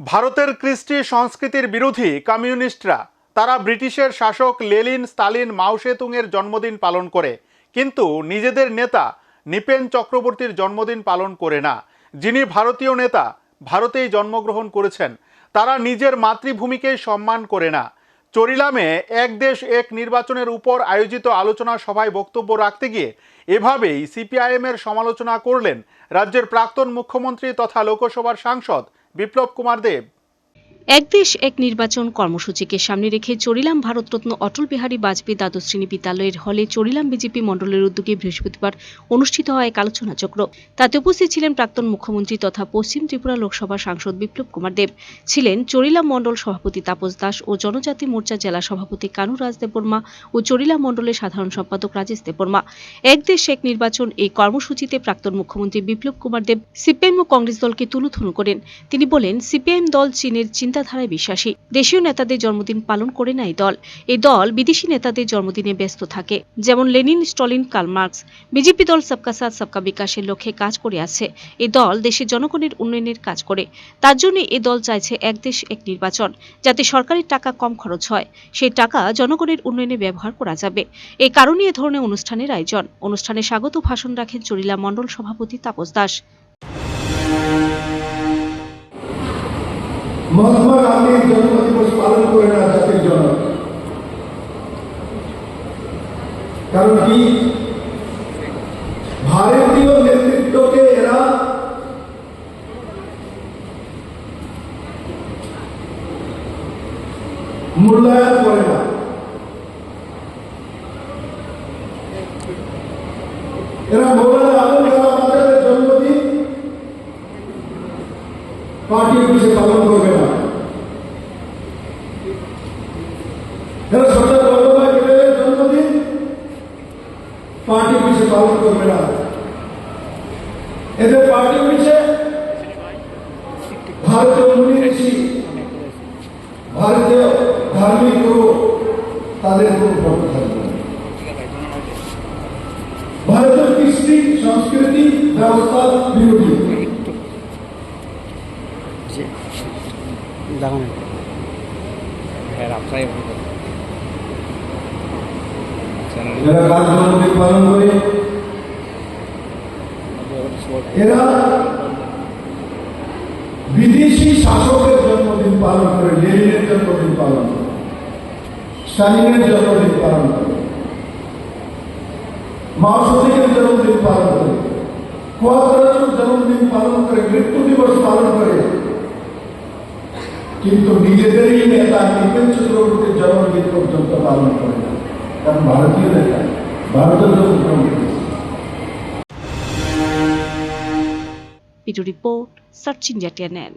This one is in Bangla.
ভারতের কৃষ্টি সংস্কৃতির বিরোধী কমিউনিস্টরা, তারা ব্রিটিশের শাসক লেলিন স্তালিন মাওসেতুংয়ের জন্মদিন পালন করে। কিন্তু নিজেদের নেতা নিপেন চক্রবর্তীর জন্মদিন পালন করে না। যিনি ভারতীয় নেতা, ভারতেই জন্মগ্রহণ করেছেন। তারা নিজের মাতৃভূমিকেই সম্মান করে না। চরিলামে এক দেশ এক নির্বাচনের উপর আয়োজিত আলোচনা সভায় বক্তব্য রাখতে গিয়ে এভাবেই সিপিআইএমের সমালোচনা করলেন রাজ্যের প্রাক্তন মুখ্যমন্ত্রী তথা লোকসভার সাংসদ বিপ্লব কুমার দেব এক দেশ, এক নির্বাচন কর্মসূচিকে সামনে রেখে চরিলাম ভারতরত্ন অটল বিহারী বাজপেয়ী দ্বাদশ শ্রেণি বিদ্যালয়ের হলে চরিলাম বিজেপি মণ্ডলের উদ্যোগে বৃহস্পতিবার অনুষ্ঠিত হয় এক আলোচনা চক্র তাতে উপস্থিত ছিলেন প্রাক্তন মুখ্যমন্ত্রী তথা পশ্চিম ত্রিপুরা লোকসভার সাংসদ বিপ্লব কুমার দেব। ছিলেন চরিলাম মণ্ডল সভাপতি তাপস দাস ও জনজাতি মোর্চা জেলা সভাপতি কানু রাজ দেববর্মা ও চরিলাম মণ্ডলের সাধারণ সম্পাদক রাজেশ দেববর্মা। এক দেশ, এক নির্বাচন এই কর্মসূচিতে প্রাক্তন মুখ্যমন্ত্রী বিপ্লব কুমার দেব সিপিএম ও কংগ্রেস দলকে তুলুথুলু করেন। তিনি বলেন, সিপিএম দল চীনের চিন্তাধারায় বিশ্বাসী। দেশীয় নেতাদের জন্মদিন পালন করে না এই দল। এই দল বিদেশি নেতাদের জন্মদিনে ব্যস্ত থাকে। যেমন লেনিন, স্টলিন কার্লমার্কস বিজেপি দল সবকা সাথ, সবকা বিকাশের লক্ষ্যে কাজ করে আছে। এই দল দেশের জনগণের উন্নয়নের কাজ করে। তার জন্য এই দল চাইছে এক দেশ, এক নির্বাচন, যাতে সরকারের টাকা কম খরচ হয়। সেই টাকা জনগণের উন্নয়নে ব্যবহার করা যাবে। এই কারণে এ ধরনের অনুষ্ঠানের আয়োজন। অনুষ্ঠানে স্বাগত ভাষণ রাখেন চরিলা মণ্ডল সভাপতি তাপস দাস। মহাত্মা গান্ধীর জন্মদিবস পালন করে না জাতির জন্য কারণ কি? ভারতীয় নেতৃত্বকে এরা মূল্যায়ন করে না। এরা মৌলানা আবুল কালাম আজাদের জন্মদিন পার্টি অফিসে পালন করবে না এরা সর্দার বল্লভভাই প্যাটেলের জন্মদিন অফিসে পালন করবে না। এদের পার্টি অফিসে ভারতীয় ভারতীয় ধার্মিক গুরু, তাদের কোনো ফটো থাকবে। ভারতের কৃষ্টি, সংস্কৃতি, ব্যবস্থা বিরোধী। লাগানো হ্যাঁ রাস্তায় যারা জন্মদিন পালন করে, এরা বিদেশি শাসকের জন্মদিন পালন করে, লেনিনের জন্মদিন পালন করে, স্টালিনের জন্মদিন পালন করে মাওসেতুংয়ের জন্মদিন পালন করে কোয়াদ্রাচুর জন্মদিন পালন করে, মৃত্যু দিবস পালন করে। কিন্তু নিজেদেরই নেতা নিপেন চক্রবর্তীর জন্মদিন পর্যন্ত পালন করে না। কারণ ভারতীয় নেতা ভারতের জন্য রিপোর্ট সচিন ইন্ডিয়া টিএনএন